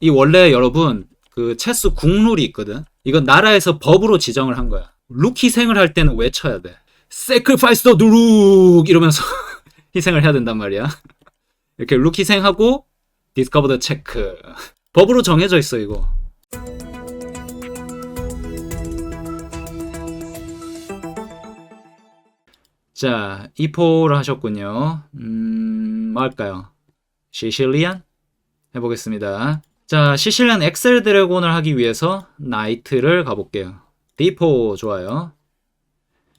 이 원래 여러분 그 체스 국룰이 있거든. 이건 나라에서 법으로 지정을 한 거야. 룩 희생을 할 때는 외쳐야 돼. Sacrifice 이러면서 희생을 해야 된단 말이야. 이렇게 룩 희생하고 Discover the check. 법으로 정해져 있어 이거. 자, 이포를 하셨군요. 음, 뭐 할까요? 시실리안? 해보겠습니다. 자, 시실리안 엑셀 드래곤을 하기 위해서 나이트를 가볼게요. 디포 좋아요.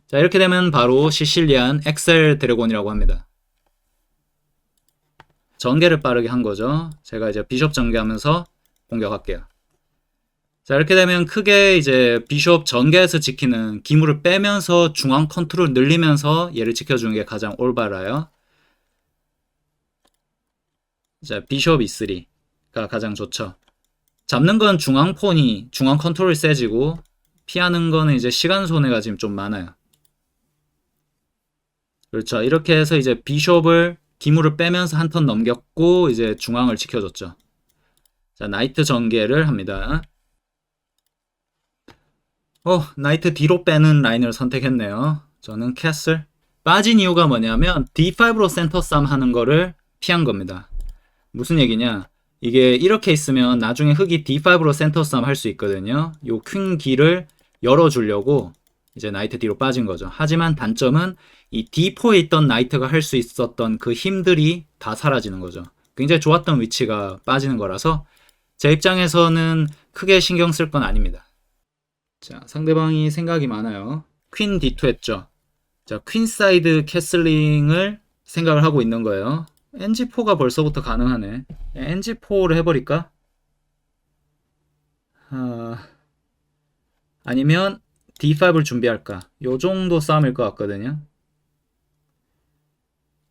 자, 이렇게 되면 바로 시실리안 엑셀 드래곤이라고 합니다. 전개를 빠르게 한 거죠. 제가 이제 비숍 전개하면서 공격할게요. 자, 이렇게 되면 크게 이제 비숍 전개에서 지키는 기물을 빼면서 중앙 컨트롤 늘리면서 얘를 지켜주는 게 가장 올바라요. 자, 비숍 E3 가 가장 좋죠. 잡는 건 중앙 폰이 중앙 컨트롤이 세지고 피하는 거는 이제 시간 손해가 지금 좀 많아요. 그렇죠. 이렇게 해서 이제 비숍을 기물을 빼면서 한 턴 넘겼고 이제 중앙을 지켜줬죠. 자, 나이트 전개를 합니다. 어, 나이트 뒤로 빼는 라인을 선택했네요. 저는 캐슬. 빠진 이유가 뭐냐면 D5로 센터 싸움 하는 거를 피한 겁니다. 무슨 얘기냐? 이게 이렇게 있으면 나중에 흑이 D5로 센터 싸움 할 수 있거든요. 요퀸 길을 열어주려고 이제 나이트 뒤로 빠진 거죠. 하지만 단점은 이 D4에 있던 나이트가 할 수 있었던 그 힘들이 다 사라지는 거죠. 굉장히 좋았던 위치가 빠지는 거라서 제 입장에서는 크게 신경 쓸 건 아닙니다. 자, 상대방이 생각이 많아요. 퀸 D2 했죠. 자, 퀸 사이드 캐슬링을 생각을 하고 있는 거예요. NG4가 벌써부터 가능하네. NG4를 해버릴까? 아, 아니면 D5를 준비할까? 요 정도 싸움일 것 같거든요.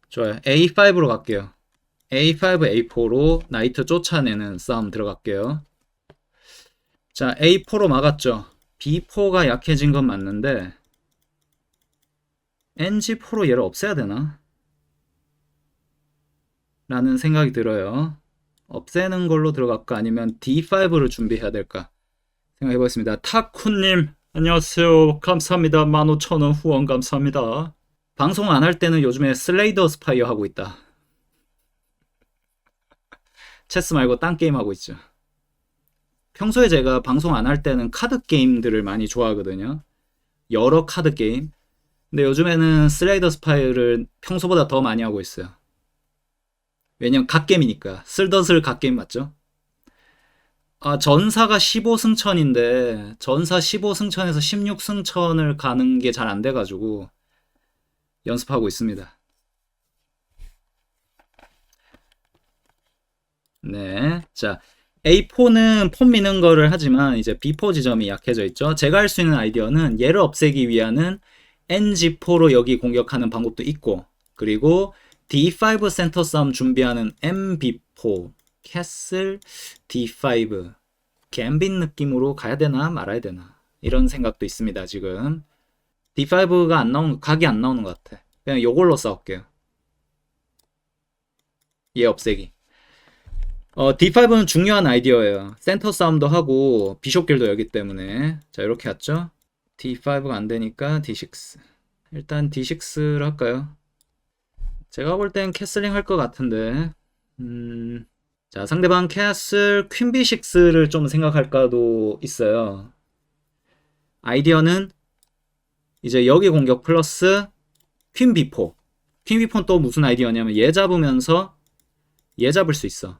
좋아요. A5로 갈게요. A5, A4로 나이트 쫓아내는 싸움 들어갈게요. 자, A4로 막았죠. B4가 약해진 건 맞는데 NG4로 얘를 없애야 되나? 라는 생각이 들어요. 없애는 걸로 들어갈까? 아니면 D5를 준비해야 될까? 생각해 보겠습니다. 타쿠님, 안녕하세요. 감사합니다. 15,000원 후원 감사합니다. 방송 안 할 때는 요즘에 슬레이더 스파이어 하고 있다. 체스 말고 딴 게임 하고 있죠. 평소에 제가 방송 안 할 때는 카드 게임들을 많이 좋아하거든요. 여러 카드 게임. 근데 요즘에는 슬레이더 스파이어를 평소보다 더 많이 하고 있어요. 왜냐면 갓게임이니까. 쓸덧을 갓게임 맞죠? 아, 전사가 15승천인데, 전사 15승천에서 16승천을 가는 게 잘 안 돼가지고, 연습하고 있습니다. 네. 자, A4는 폰 미는 거를 하지만 이제 B4 지점이 약해져 있죠. 제가 할 수 있는 아이디어는 얘를 없애기 위한 NG4로 여기 공격하는 방법도 있고 그리고 D5 센터 싸움 준비하는 MB4 캐슬 D5 갬빗 느낌으로 가야 되나 말아야 되나 이런 생각도 있습니다 지금 D5가 안 나오는 각이 안 나오는 것 같아 그냥 요걸로 싸울게요 얘 없애기 어, D5는 중요한 아이디어예요. 센터 싸움도 하고 비숍길도 열기 때문에 자 이렇게 왔죠. D5가 안 되니까 D6 일단 D6를 할까요? 제가 볼 땐 캐슬링 할 것 같은데 음... 자 상대방 캐슬 퀸 B6를 좀 생각할까도 있어요. 아이디어는 이제 여기 공격 플러스 퀸 B4 퀸 B4는 또 무슨 아이디어냐면 얘 잡으면서 얘 잡을 수 있어.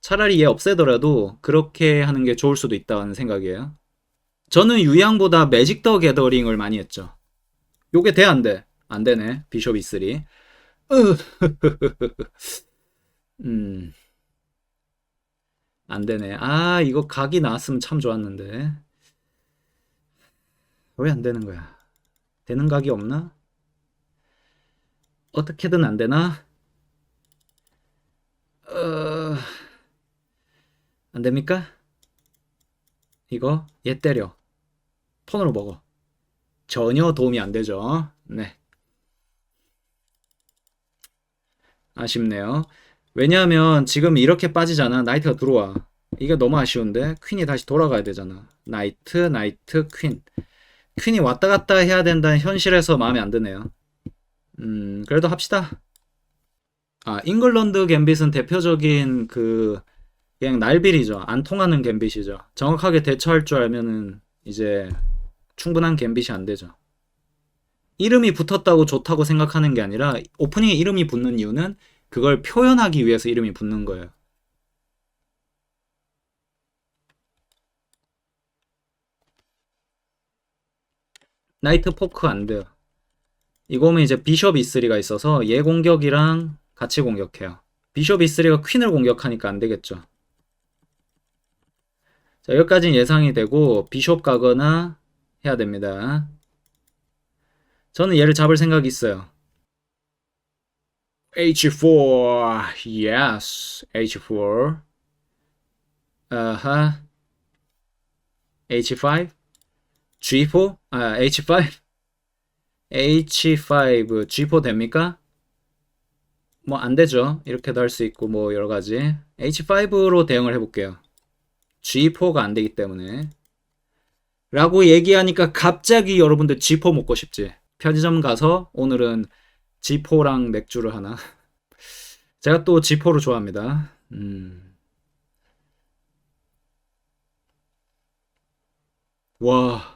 차라리 얘 없애더라도 그렇게 하는 게 좋을 수도 있다는 생각이에요. 저는 유양보다 매직 더 게더링을 많이 했죠. 요게 돼, 안 돼? 안 되네. 비숍 E3. 음. 안 되네. 아, 이거 각이 나왔으면 참 좋았는데. 왜 안 되는 거야? 되는 각이 없나? 어떻게든 안 되나? 어... 안 됩니까? 이거 얘 때려. 폰으로 먹어. 전혀 도움이 안 되죠. 네. 아쉽네요. 왜냐하면 지금 이렇게 빠지잖아. 나이트가 들어와. 이게 너무 아쉬운데 퀸이 다시 돌아가야 되잖아. 나이트, 나이트, 퀸. 퀸이 왔다 갔다 해야 된다는 현실에서 마음에 안 드네요. 음, 그래도 합시다. 아, 잉글랜드 갬빗은 대표적인 그 그냥 날빌이죠. 안 통하는 갬빗이죠. 정확하게 대처할 줄 알면은 이제 충분한 갬빗이 안 되죠. 이름이 붙었다고 좋다고 생각하는 게 아니라 오프닝에 이름이 붙는 이유는 그걸 표현하기 위해서 이름이 붙는 거예요. 나이트 포크 안 돼요. 이거면 이제 비숍 E3가 있어서 얘 공격이랑 같이 공격해요. 비숍 E3가 퀸을 공격하니까 안 되겠죠. 자, 여기까지는 예상이 되고 비숍 가거나 해야 됩니다. 저는 얘를 잡을 생각이 있어요. H4, yes, H4. 아하. H5, G4, 아, H5, H5, G4 됩니까? 뭐 안 되죠. 이렇게도 할 수 있고 뭐 여러 가지. H5로 대응을 해볼게요. G4가 안 되기 때문에. 라고 얘기하니까 갑자기 여러분들 G4 먹고 싶지. 편의점 가서 오늘은 G4랑 맥주를 하나. 제가 또 G4를 좋아합니다. 음. 와.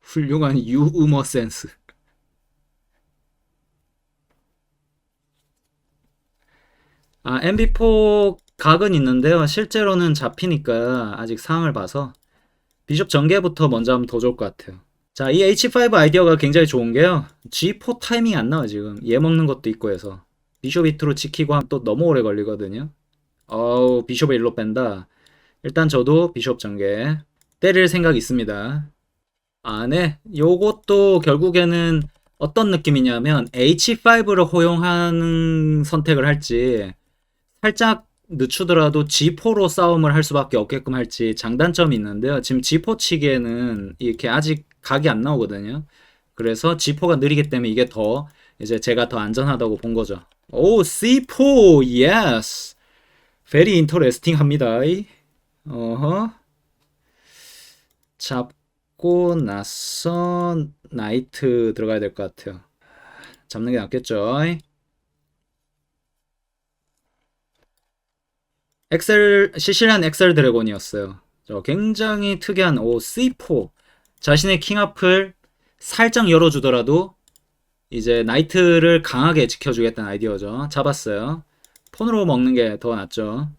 훌륭한 유우머 센스. 아, MB4 각은 있는데요. 실제로는 잡히니까 아직 상황을 봐서 비숍 전개부터 먼저 하면 더 좋을 것 같아요. 자, 이 H5 아이디어가 굉장히 좋은 게요. G4 타이밍이 안 나와, 지금. 얘 먹는 것도 있고 해서. 비숍 히트로 지키고 하면 또 너무 오래 걸리거든요. 어우, 비숍을 일로 뺀다. 일단 저도 비숍 전개. 때릴 생각 있습니다. 아, 네. 요것도 결국에는 어떤 느낌이냐면 H5를 허용하는 선택을 할지 살짝 늦추더라도 G4로 싸움을 할 수밖에 없게끔 할지 장단점이 있는데요. 지금 G4 치기에는 이렇게 아직 각이 안 나오거든요. 그래서 G4가 느리기 때문에 이게 더 이제 제가 더 안전하다고 본 거죠. 오, C4, yes. very interesting 합니다. 어허. 잡고 나서 나이트 들어가야 될 것 같아요. 잡는 게 낫겠죠. 엑셀 시실한 엑셀 드래곤이었어요. 저 굉장히 특이한 오 C4 자신의 킹 앞을 살짝 열어주더라도 이제 나이트를 강하게 지켜주겠다는 아이디어죠. 잡았어요. 폰으로 먹는 게 더 낫죠.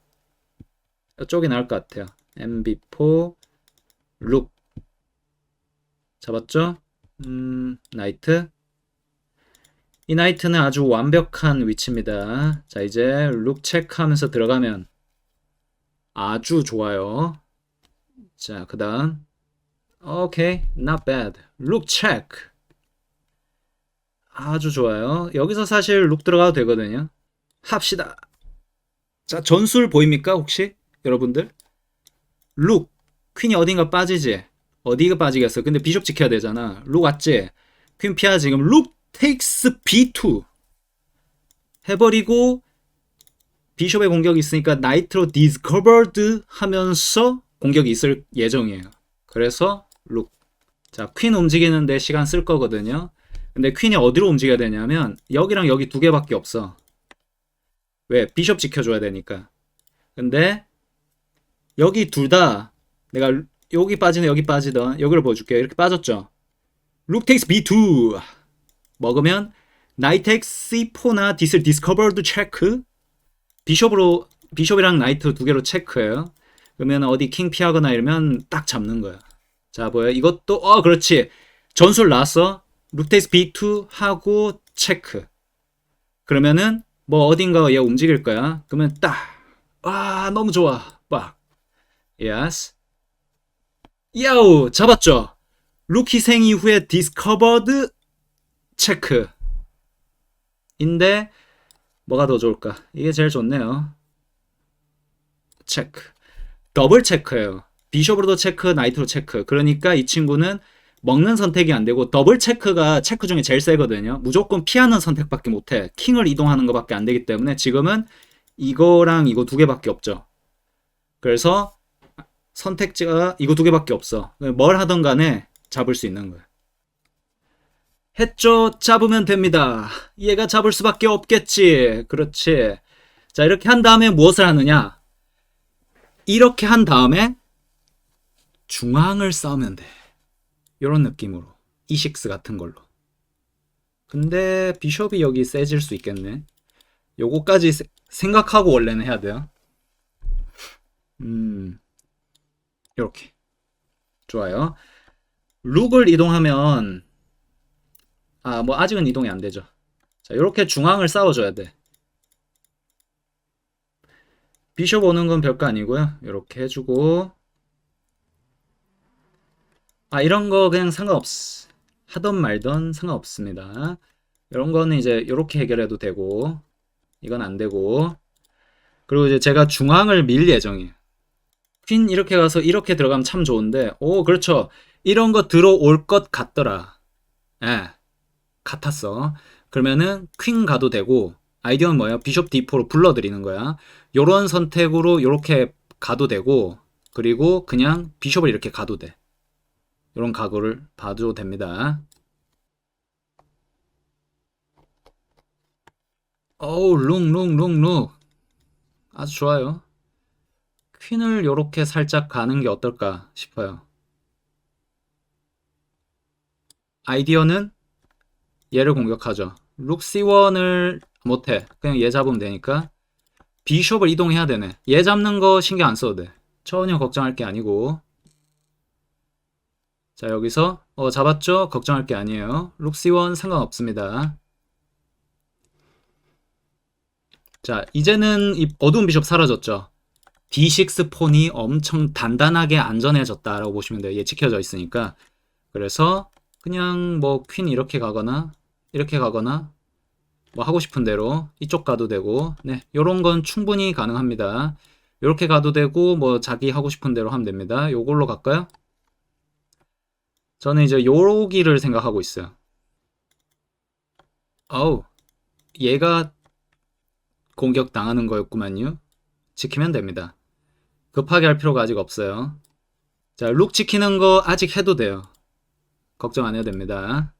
이쪽이 나을 것 같아요. MB4 룩 잡았죠? 음, 나이트 이 나이트는 아주 완벽한 위치입니다. 자 이제 룩 체크하면서 들어가면 아주 좋아요. 자, 그 다음. 오케이, not bad. look check. 아주 좋아요. 여기서 사실 룩 들어가도 되거든요. 합시다. 자, 전술 보입니까, 혹시? 여러분들? 룩. 퀸이 어딘가 빠지지? 어디가 빠지겠어? 근데 비숍 지켜야 되잖아. 룩 왔지? 퀸 피하 지금 룩 takes b2. 해버리고 비숍의 공격이 있으니까 나이트로 디스커버드 하면서 공격이 있을 예정이에요. 그래서 룩. 자, 퀸 움직이는데 시간 쓸 거거든요. 근데 퀸이 어디로 움직여야 되냐면 여기랑 여기 두 개밖에 없어. 왜? 비숍 지켜줘야 되니까. 근데 여기 둘 다 내가 여기 빠지는 여기 빠지던 여기를 보여줄게요. 이렇게 빠졌죠. 룩 takes B2 먹으면 takes C4나 디스 디스커버드 체크 비숍으로 비숍이랑 나이트 두 개로 체크해요. 그러면 어디 킹 피하거나 이러면 딱 잡는 거야. 자 보여 이것도 어 그렇지 전술 나왔어. 룩테이스 B2 하고 체크. 그러면은 뭐 어딘가 얘 움직일 거야. 그러면 딱. 아 너무 좋아. 빡. 예스. 야우 잡았죠. 룩 희생 이후에 디스커버드 체크. 인데 뭐가 더 좋을까? 이게 제일 좋네요. 체크. 더블 체크예요. 비숍으로도 체크, 나이트로 체크. 그러니까 이 친구는 먹는 선택이 안 되고 더블 체크가 체크 중에 제일 세거든요. 무조건 피하는 선택밖에 못 해. 킹을 이동하는 것밖에 안 되기 때문에 지금은 이거랑 이거 두 개밖에 없죠. 그래서 선택지가 이거 두 개밖에 없어. 뭘 하던 간에 잡을 수 있는 거야. 했죠. 잡으면 됩니다. 얘가 잡을 수밖에 없겠지. 그렇지. 자, 이렇게 한 다음에 무엇을 하느냐? 이렇게 한 다음에 중앙을 싸우면 돼. 이런 느낌으로. E6 같은 걸로. 근데 비숍이 여기 세질 수 있겠네. 요거까지 세- 생각하고 원래는 해야 돼요. 음. 이렇게. 좋아요. 룩을 이동하면 아, 뭐 아직은 이동이 안 되죠. 자, 이렇게 중앙을 싸워줘야 돼. 비숍 오는 건 별거 아니고요. 이렇게 해주고 아, 이런 거 그냥 상관없 하던 말던 상관없습니다. 이런 거는 이제 이렇게 해결해도 되고 이건 안 되고 그리고 이제 제가 중앙을 밀 예정이에요. 퀸 이렇게 가서 이렇게 들어가면 참 좋은데 오 그렇죠. 이런 거 들어올 것 같더라. 예. 같았어. 그러면은 퀸 가도 되고 아이디어는 뭐야? 비숍 D4로 불러들이는 거야. 요런 선택으로 요렇게 가도 되고 그리고 그냥 비숍을 이렇게 가도 돼. 요런 각오를 봐도 됩니다. 어우 룽룽룽룽 아주 좋아요. 퀸을 요렇게 살짝 가는 게 어떨까 싶어요. 아이디어는 얘를 공격하죠. 룩 C1을 못해. 그냥 얘 잡으면 되니까. 비숍을 이동해야 되네. 얘 잡는 거 신경 안 써도 돼. 전혀 걱정할 게 아니고. 자, 여기서, 어, 잡았죠? 걱정할 게 아니에요. 룩 C1 상관없습니다. 자, 이제는 이 어두운 비숍 사라졌죠? D6 폰이 엄청 단단하게 안전해졌다라고 보시면 돼요. 얘 지켜져 있으니까. 그래서 그냥 뭐 퀸 이렇게 가거나 이렇게 가거나 뭐 하고 싶은 대로 이쪽 가도 되고 네 요런 건 충분히 가능합니다. 이렇게 가도 되고 뭐 자기 하고 싶은 대로 하면 됩니다. 요걸로 갈까요? 저는 이제 요기를 생각하고 있어요. 어우 얘가 공격 당하는 거였구만요. 지키면 됩니다. 급하게 할 필요가 아직 없어요. 자룩 지키는 거 아직 해도 돼요. 걱정 안 해도 됩니다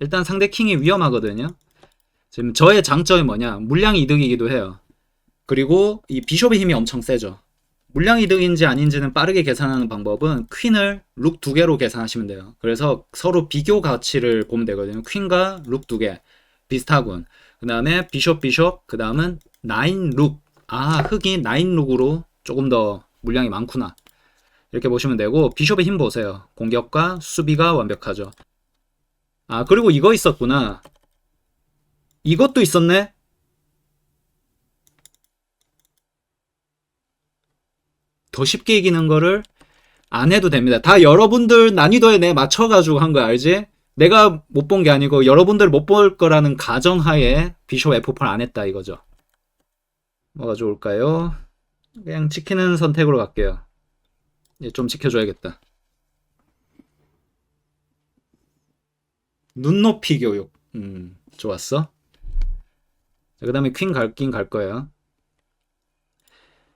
일단 상대 킹이 위험하거든요. 지금 저의 장점이 뭐냐? 물량 이득이기도 해요. 그리고 이 비숍의 힘이 엄청 세죠. 물량 이득인지 아닌지는 빠르게 계산하는 방법은 퀸을 룩 두 개로 계산하시면 돼요. 그래서 서로 비교 가치를 보면 되거든요. 퀸과 룩 두 개. 비슷하군. 그 다음에 비숍 비숍 그 다음은 나인 룩. 아 흑이 나인 룩으로 조금 더 물량이 많구나. 이렇게 보시면 되고 비숍의 힘 보세요. 공격과 수비가 완벽하죠. 아, 그리고 이거 있었구나. 이것도 있었네? 더 쉽게 이기는 거를 안 해도 됩니다. 다 여러분들 난이도에 내 맞춰가지고 한 거야, 알지? 내가 못 본 게 아니고 여러분들 못 볼 거라는 가정하에 비숍 F4 안 했다 이거죠. 뭐가 좋을까요? 그냥 지키는 선택으로 갈게요. 얘좀 지켜줘야겠다. 눈높이 교육. 음, 좋았어. 자, 그 다음에 퀸 갈긴 갈 거예요.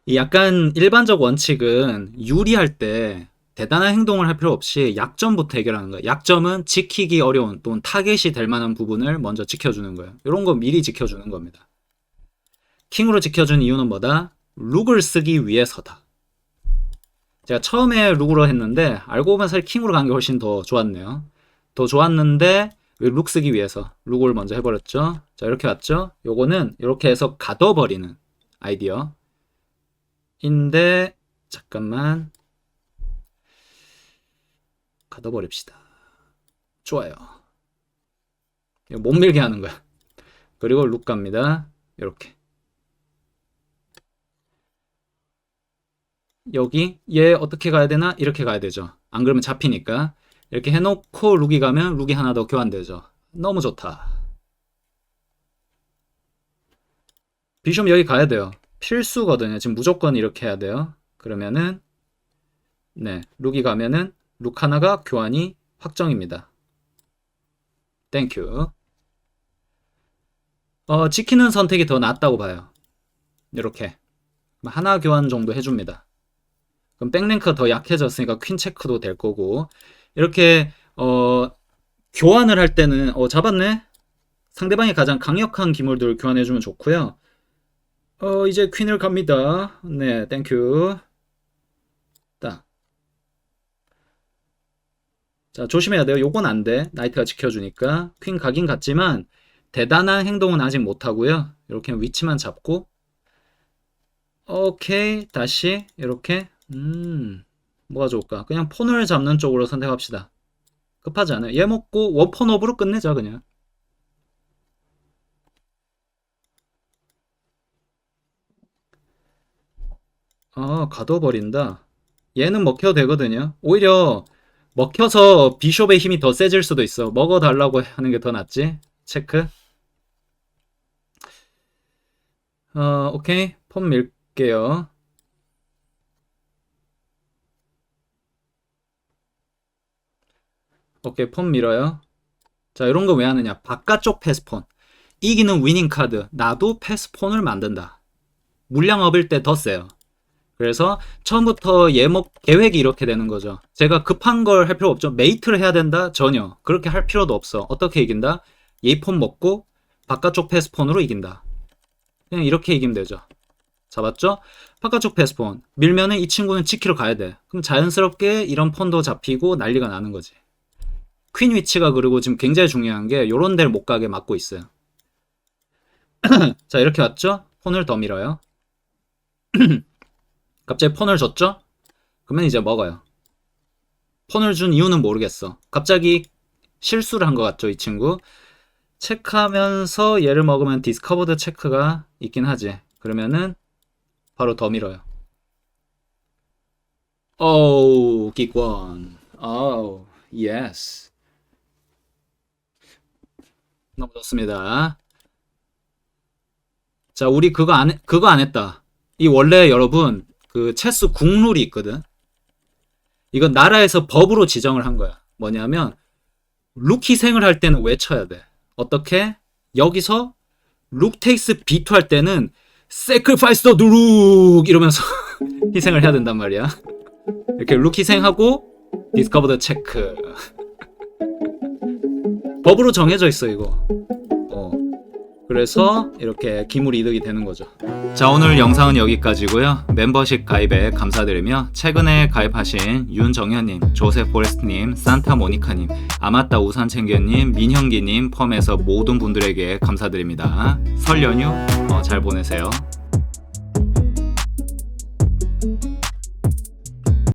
이 약간 일반적 원칙은 유리할 때 대단한 행동을 할 필요 없이 약점부터 해결하는 거예요. 약점은 지키기 어려운 또는 타겟이 될 만한 부분을 먼저 지켜주는 거예요. 이런 거 미리 지켜주는 겁니다. 킹으로 지켜준 이유는 뭐다? 룩을 쓰기 위해서다. 제가 처음에 룩으로 했는데 알고 보면 사실 킹으로 간 게 훨씬 더 좋았네요. 더 좋았는데 왜룩 쓰기 위해서 룩을 먼저 해버렸죠. 자 이렇게 왔죠. 요거는 이렇게 해서 가둬버리는 아이디어. 인데 잠깐만 가둬버립시다. 좋아요. 못 밀게 하는 거야. 그리고 룩 갑니다. 이렇게. 여기 얘 어떻게 가야 되나? 이렇게 가야 되죠. 안 그러면 잡히니까. 이렇게 해놓고 룩이 가면 룩이 하나 더 교환되죠. 너무 좋다. 비숍 여기 가야 돼요. 필수거든요. 지금 무조건 이렇게 해야 돼요. 그러면은 네 룩이 가면은 룩 하나가 교환이 확정입니다. 땡큐. 어, 지키는 선택이 더 낫다고 봐요. 이렇게. 하나 교환 정도 해줍니다. 그럼 백랭크가 더 약해졌으니까 퀸 체크도 될 거고. 이렇게, 어, 교환을 할 때는, 어, 잡았네? 상대방이 가장 강력한 기물들을 교환해 주면 좋고요. 어, 이제 퀸을 갑니다. 네, 땡큐. 딱. 자, 조심해야 돼요. 요건 안 돼. 나이트가 지켜주니까. 퀸 가긴 갔지만, 대단한 행동은 아직 못 하고요. 이렇게 위치만 잡고. 오케이. 다시, 이렇게. 음, 뭐가 좋을까? 그냥 폰을 잡는 쪽으로 선택합시다. 급하지 않아요. 얘 먹고 워폰업으로 끝내자, 그냥. 아, 가둬버린다. 얘는 먹혀도 되거든요. 오히려 먹혀서 비숍의 힘이 더 세질 수도 있어. 먹어달라고 하는 게 더 낫지. 체크. 어, 오케이. 폰 밀게요. 오케이, 폰 밀어요. 자, 이런 거 왜 하느냐? 바깥쪽 패스폰. 이기는 위닝 카드. 나도 패스폰을 만든다. 물량업일 때 더 세요. 그래서 처음부터 예목 계획이 이렇게 되는 거죠. 제가 급한 걸 할 필요 없죠. 메이트를 해야 된다? 전혀. 그렇게 할 필요도 없어. 어떻게 이긴다? 예폰 먹고 바깥쪽 패스폰으로 이긴다. 그냥 이렇게 이기면 되죠. 잡았죠? 바깥쪽 패스폰. 밀면은 이 친구는 지키러 가야 돼. 그럼 자연스럽게 이런 폰도 잡히고 난리가 나는 거지. 퀸 위치가 그리고 지금 굉장히 중요한 게 요런 데를 못 가게 막고 있어요. 자, 이렇게 왔죠? 폰을 더 밀어요. 갑자기 폰을 줬죠? 그러면 이제 먹어요. 폰을 준 이유는 모르겠어. 갑자기 실수를 한 것 같죠, 이 친구? 체크하면서 얘를 먹으면 디스커버드 체크가 있긴 하지. 그러면은 바로 더 밀어요. 오우, 기권. 오우, 예스. 너무 좋습니다. 자, 우리 그거 안, 했- 그거 안 했다. 이 원래 여러분, 그 체스 국룰이 있거든. 이건 나라에서 법으로 지정을 한 거야. 뭐냐면, 룩희생을 할 때는 외쳐야 돼. 어떻게? 여기서 룩 테이스 B2 할 때는 sacrifice the 룩 이러면서 희생을 해야 된단 말이야. 이렇게 discover the check. 법으로 정해져 있어 이거. 어. 그래서 이렇게 기물 이득이 되는 거죠. 자 오늘 영상은 여기까지고요. 멤버십 가입에 감사드리며 최근에 가입하신 윤정현님, 조셉 포레스트님, 산타모니카님, 아마따 우산챙겨님, 민형기님 포함해서 모든 분들에게 감사드립니다. 설 연휴 어, 잘 보내세요.